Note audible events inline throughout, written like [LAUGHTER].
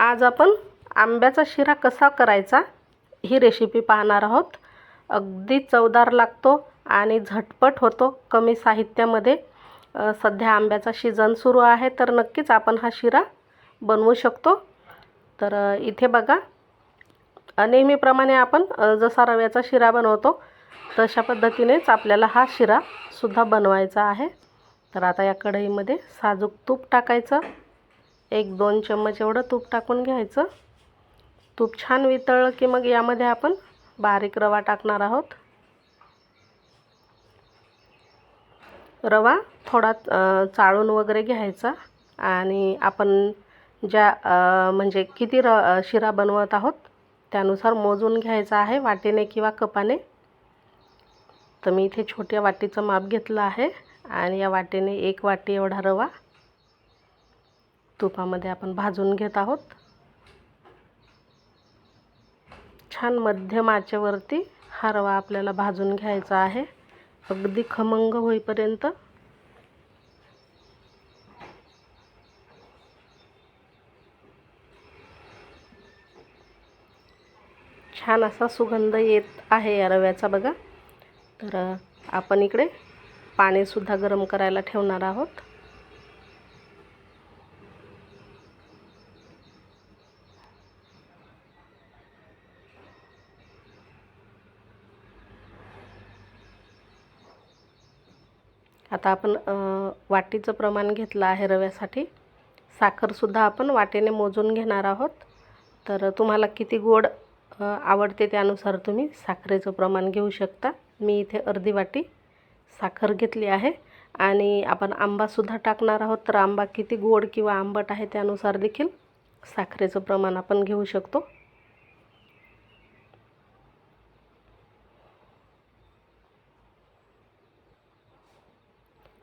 आज आपण आंब्याचा शिरा कसा करायचा ही रेसिपी पाहणार आहोत. अगदी चवदार लागतो आणि झटपट होतो कमी साहित्यामध्ये. सध्या आंब्याचा सीझन सुरू आहे तर नक्कीच आपण हा शिरा बनवू शकतो. तर इथे बघा. नेहमीप्रमाणे आपण जसा रव्याचा शिरा बनवतो तशा पद्धतीनेच आपल्याला हा शिरासुद्धा बनवायचा आहे. तर आता या कढईमध्ये साजूक तूप टाकायचं. एक दोन चम्मच एवढं तूप टाकून घ्यायचं. तूप छान वितळलं की मग यामध्ये आपण बारीक रवा टाकणार आहोत. रवा थोडा चाळून वगैरे घ्यायचा आणि आपण ज्या म्हणजे किती र शिरा बनवत आहोत त्यानुसार मोजून घ्यायचा आहे वाटीने किंवा कपाने. तर मी इथे छोट्या वाटीचं माप घेतलं आहे आणि या वाटीने एक वाटी एवढा रवा तुपामध्ये आपण भाजून घेत आहोत. छान मध्यम आचेवरती हा रवा आपल्याला भाजून घ्यायचा आहे. अगदी खमंग होईपर्यंत. छान असा सुगंध येत आहे या रव्याचा बघा. तर आपण इकडे पाणीसुद्धा गरम करायला ठेवणार आहोत. आता आपण वाटीचं प्रमाण घेतलं आहे रव्यासाठी. साखरसुद्धा आपण वाटेने मोजून घेणार आहोत. तर तुम्हाला किती गोड आवडते त्यानुसार तुम्ही साखरेचं प्रमाण घेऊ शकता. मी इथे अर्धी वाटी साखर घेतली आहे. आणि आपण आंबासुद्धा टाकणार आहोत. तर आंबा किती गोड किंवा आंबट आहे त्यानुसार देखील साखरेचं प्रमाण आपण घेऊ शकतो.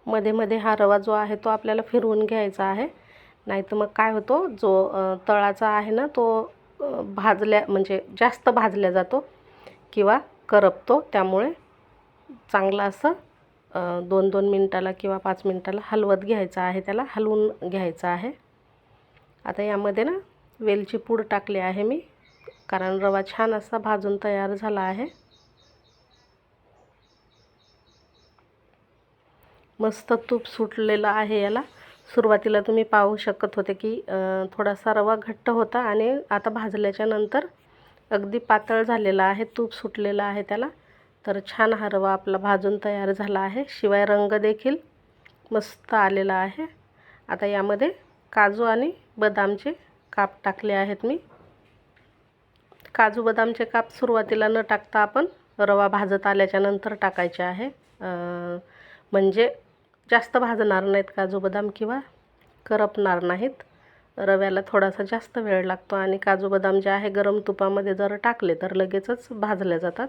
मध्ये मध्ये हा रवा जो आहे तो आपल्याला फिरवून घ्यायचा आहे. नाहीतर मग काय होतो जो तळाचा आहे ना तो भाजल्या म्हणजे जास्त भाजल्या जातो किंवा करपतो. त्यामुळे चांगलं असं दोन दोन मिनटाला किंवा पाच मिनटाला हलवत घ्यायचं आहे त्याला हलवून घ्यायचं आहे. आता यामध्ये ना वेलची पूड टाकली आहे मी कारण रवा छान असा भाजून तयार झाला आहे. मस्त तूप सुटलेलं आहे याला. सुरुवातीला तुम्ही पाहू शकत होते की थोडासा रवा घट्ट होता आणि आता भाजल्याच्या नंतर अगदी पातळ झालेला आहे तूप सुटलेलं आहे त्याला. तर छान हा रवा आपला भाजून तयार झाला आहे. शिवाय रंग देखील मस्त आलेला आहे. आता यामध्ये काजू आणि बदामचे काप टाकले आहेत मी. काजू बदामचे काप सुरुवातीला न टाकता आपण रवा भाजत आल्याच्यानंतर टाकायचे आहे. म्हणजे जास्त भाजणार नाहीत काजू बदाम किंवा करपणार नाहीत. रव्याला थोडासा जास्त वेळ लागतो आणि काजू बदाम जे आहे गरम तुपामध्ये जर टाकले तर लगेचच भाजले जातात.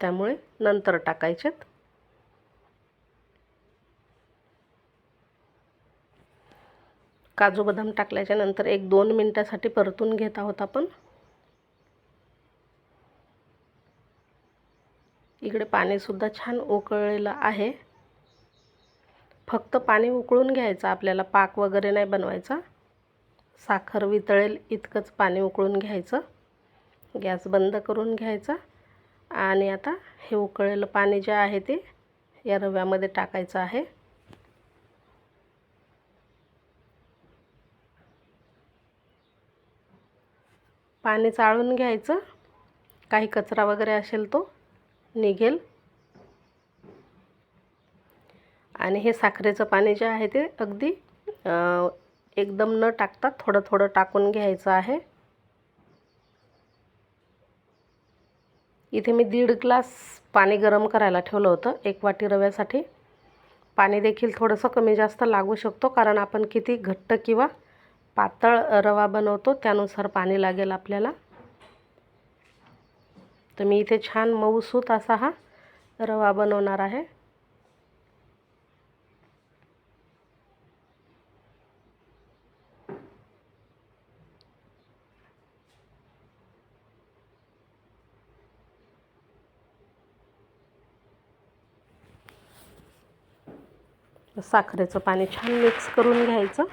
त्यामुळे नंतर टाकायचेत. काजू बदाम टाकल्याच्या नंतर एक दोन मिनटासाठी परतून घेत आहोत आपण. इकडे पाणीसुद्धा छान उकळलेलं आहे. फक्त पाणी उकळून घ्यायचं आपल्याला पाक वगैरे नाही बनवायचा. साखर वितळेल इतकंच पाणी उकळून घ्यायचं. गॅस बंद करून घ्यायचा. आणि आता हे उकळलेलं पाणी जे आहे ते या रव्यामध्ये टाकायचं आहे. पाणी चाळून घ्यायचं. काही कचरा वगैरे असेल तो निघेल. आणि हे साखरेचं पाणी जे आहे ते अगदी एकदम न टाकता थोडं थोडं टाकून घ्यायचं आहे. इथे मी दीड ग्लास पाणी गरम करायला ठेवलं होतं एक वाटी रव्यासाठी. पाणी देखील थोडंसं कमी जास्त लागू शकतो कारण आपण किती घट्ट किंवा पातळ रवा बनवतो त्यानुसार पाणी लागेल आपल्याला. तर मी इथे छान मऊसूत असा हा रवा बनवणार आहे. साखरेचं पाणी छान मिक्स करून घ्यायचं.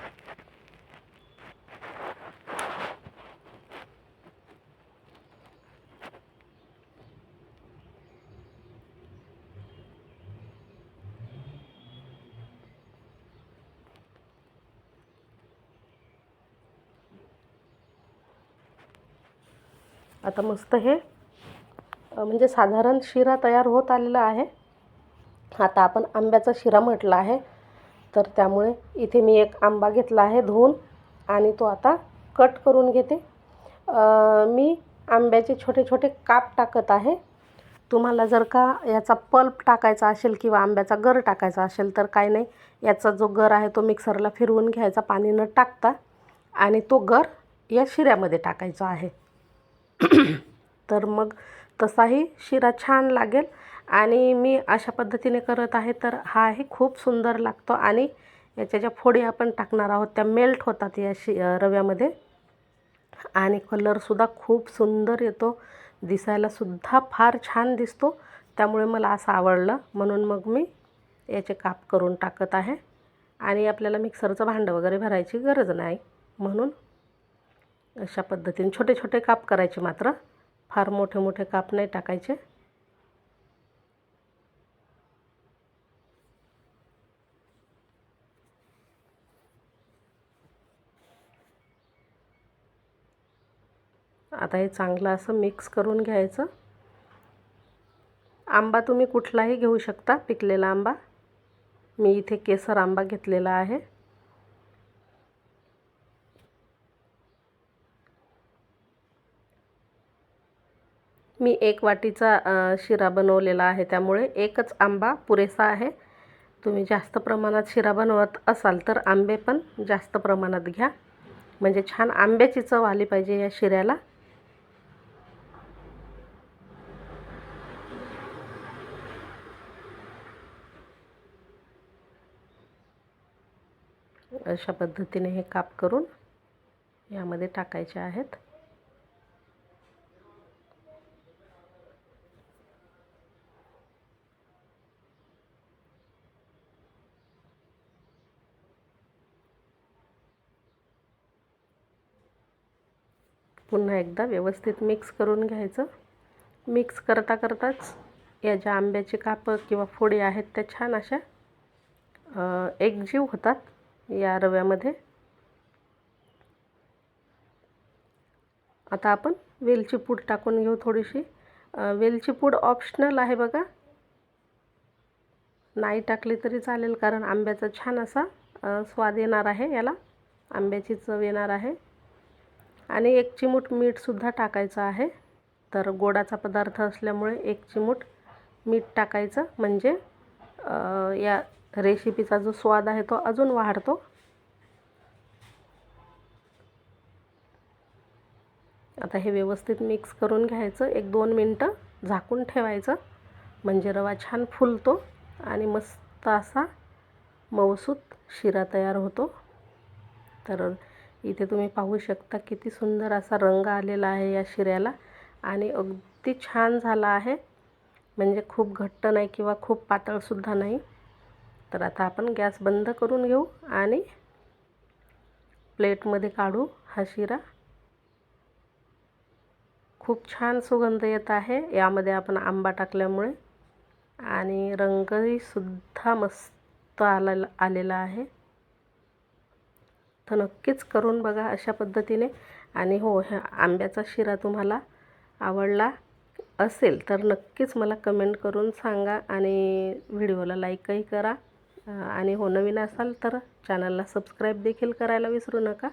आता मस्त हे म्हणजे साधारण शिरा तयार होत आलेला आहे. आता आपण आंब्याचा शिरा म्हटला आहे. तर त्यामुळे इथे मी एक आंबा घेतला आहे धुवून आणि तो आता कट करून घेते. मी आंब्याचे छोटे छोटे काप टाकत आहे. तुम्हाला जर का याचा पल्प टाकायचा असेल किंवा आंब्याचा गर टाकायचा असेल तर काय नाही. याचा जो गर आहे तो मिक्सरला फिरवून घ्यायचा पाणी न टाकता आणि तो गर या शिऱ्यामध्ये टाकायचा आहे. [CLEARS THROAT] तर मग तसाही शिरा छान लागेल. आणि मी अशा पद्धतीने करत आहे तर हाही खूप सुंदर लागतो. आणि याच्या ज्या फोडी आपण टाकणार आहोत त्या मेल्ट होतात या शि रव्यामध्ये. आणि कलरसुद्धा खूप सुंदर येतो. दिसायलासुद्धा फार छान दिसतो. त्यामुळे मला असं आवडलं. म्हणून मग मी याचे काप करून टाकत आहे. आणि आपल्याला मिक्सरचं भांडं वगैरे भरायची गरज नाही. म्हणून अशा पद्धतीने छोटे छोटे काप करायचे मात्र. फार मोठे मोठे काप नाही टाकायचे. आता हे चांगलं असं मिक्स करून घ्यायचं. आंबा तुम्ही कुठलाही घेऊ शकता पिकलेला आंबा. मी इथे केसर आंबा घेतलेला आहे. मी एक वाटीचा शिरा बनवलेला आहे त्यामुळे एकच आंबा पुरेसा आहे. तुम्ही जास्त प्रमाणात शिरा बनवत असाल तर आंबे पण जास्त प्रमाणात घ्या. म्हणजे छान आंब्याची चव आली पाहिजे या शिऱ्याला. अशा पद्धतीने हे काप करून यामध्ये टाकायचे आहेत. पुन्हा एकदा व्यवस्थित मिक्स करून घ्यायचं. मिक्स करता करताच या ज्या आंब्याची कापं किंवा फोडी आहेत त्या छान अशा एकजीव होतात. या रव्यामध्ये. आता आपण वेलची पूड टाकून घेऊ थोडीशी. वेलची पूड ऑप्शनल आहे बघा. नाही टाकली तरी चालेल कारण आंब्याचा छान असा स्वाद येणार आहे याला. आंब्याची चव येणार आहे. आणि एक चिमूट मीठसुद्धा टाकायचं आहे. तर गोडाचा पदार्थ असल्यामुळे एक चिमूट मीठ टाकायचं. म्हणजे या रेसिपीचा जो स्वाद आहे तो अजून वाढतो. आता हे व्यवस्थित मिक्स करून घ्यायचं. एक दोन मिनटं झाकून ठेवायचं. म्हणजे रवा छान फुलतो आणि मस्त असा मऊसूत शिरा तयार होतो. तर इथे तुम्ही पाहू शकता किती सुंदर असा रंग आलेला आहे या शिऱ्याला. आणि अगदी छान झाला आहे. म्हणजे खूप घट्ट नाही किंवा खूप पातळसुद्धा नाही. तर आता आपण गॅस बंद करून घेऊ आणि प्लेटमध्ये काढू हा शिरा. खूप छान सुगंध येत आहे. यामध्ये आपण आंबा टाकल्यामुळे आणि रंगही सुद्धा मस्त आला आलेला आहे. तर नक्कीच करून बघा अशा पद्धतीने. आणि हो ह्या आंब्याचा शिरा तुम्हाला आवडला असेल तर नक्कीच मला कमेंट करून सांगा आणि व्हिडिओला लाईकही करा. आणि हो नवीन असाल तर चॅनलला सबस्क्राईब देखील करायला विसरू नका.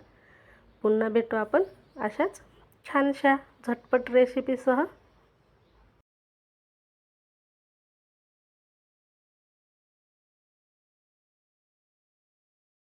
पुन्हा भेटू आपण अशाच छानशा झटपट रेसिपीसह